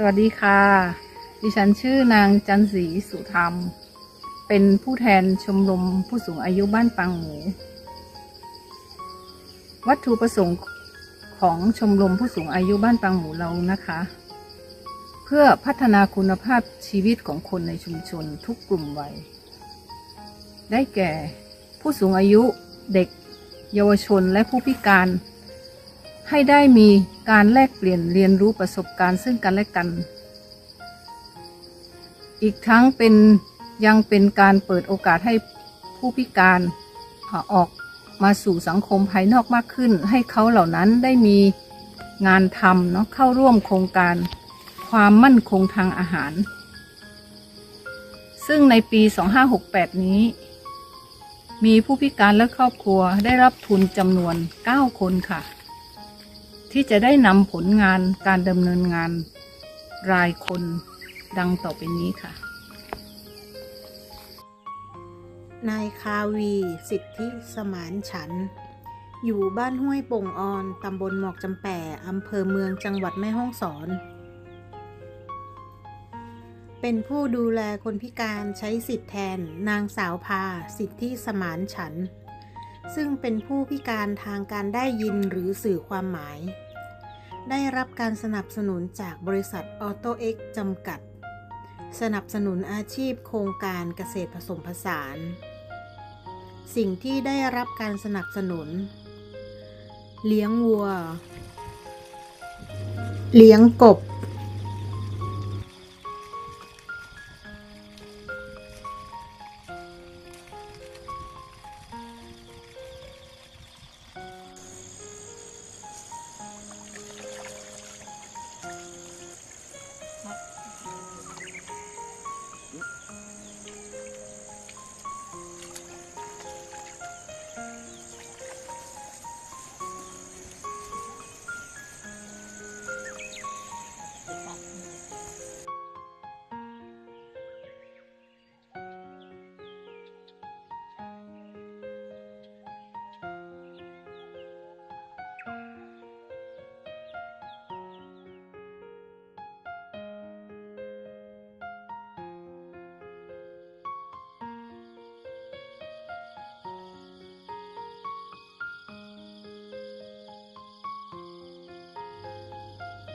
สวัสดีค่ะ ดิฉันชื่อนางจันศรีสุธรรม เป็นผู้แทนชมรมผู้สูงอายุบ้านปังหมู วัตถุประสงค์ของชมรมผู้สูงอายุบ้านปังหมูเรานะคะ เพื่อพัฒนาคุณภาพชีวิตของคนในชุมชนทุกกลุ่มวัย ได้แก่ผู้สูงอายุเด็ก เยาวชนและผู้พิการ ให้ได้มีการแลกเปลี่ยนเรียนรู้ประสบการณ์ซึ่งกันและกัน อีกทั้งเป็นยังเป็นการเปิดโอกาสให้ผู้พิการออกมาสู่สังคมภายนอกมากขึ้น ให้เขาเหล่านั้นได้มีงานทำเนาะเข้าร่วมโครงการความมั่นคงทางอาหาร ซึ่งในปี 2568 นี้ มีผู้พิการและครอบครัวได้รับทุนจำนวน 9 คนค่ะ ที่จะได้นำผลงานการดำเนินงานรายคนดังต่อไปนี้ค่ะ นายคาวี สิทธิสมานฉันท์อยู่บ้านห้วยป่งออน ตำบลหมอกจำแป่อำเภอเมืองจังหวัดแม่ฮ่องสอน เป็นผู้ดูแลคนพิการใช้สิทธิแทน นางสาวพา สิทธิสมานฉันท์ ซึ่งเป็นผู้พิการทางการได้ยินหรือสื่อความหมาย ได้รับการสนับสนุนจากบริษัทออโตเอ็กจำกัด สนับสนุนอาชีพโครงการเกษตรผสมผสาน สิ่งที่ได้รับการสนับสนุน เลี้ยงวัว เลี้ยงกบ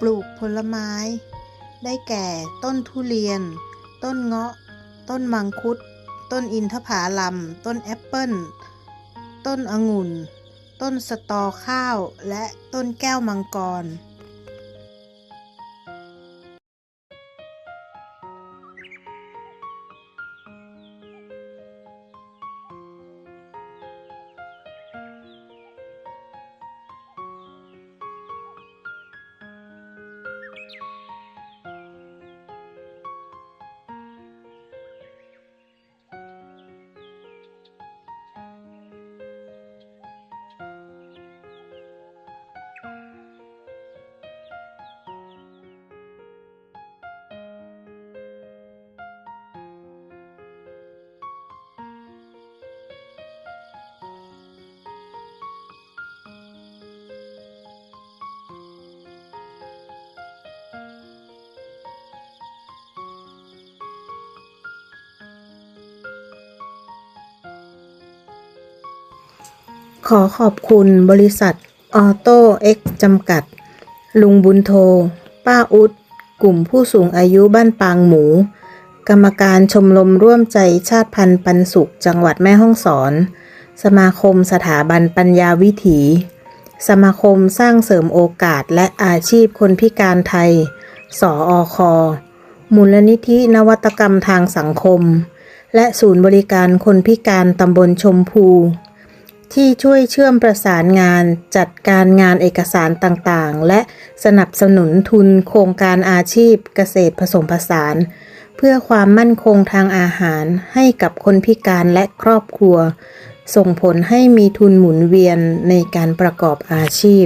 ลูกผลไม้ ได้แก่ต้นทุเรียน ต้นเงาะ ต้นมังคุด ต้นอินทผลัมต้นแอปเปิ้ล ต้นองุ่น ต้นสตอข้าว และต้นแก้วมังกร ขอขอบคุณบริษัท ออโต้เอ็กจำกัด ลุงบุญโท ป้าอุด กลุ่มผู้สูงอายุบ้านปางหมู กรรมการชมรมร่วมใจชาติพันธุ์ปันสุข จังหวัดแม่ฮ่องสอน สมาคมสถาบันปัญญาวิถี สมาคมสร้างเสริมโอกาสและอาชีพคนพิการไทย สออคอมูลนิธินวัตกรรมทางสังคม และศูนย์บริการคนพิการตำบลชมพู ที่ช่วยเชื่อมประสานงานจัดการงานเอกสารต่างๆ และสนับสนุนทุนโครงการอาชีพเกษตรผสมผสาน เพื่อความมั่นคงทางอาหารให้กับคนพิการและครอบครัว ส่งผลให้มีทุนหมุนเวียนในการประกอบอาชีพ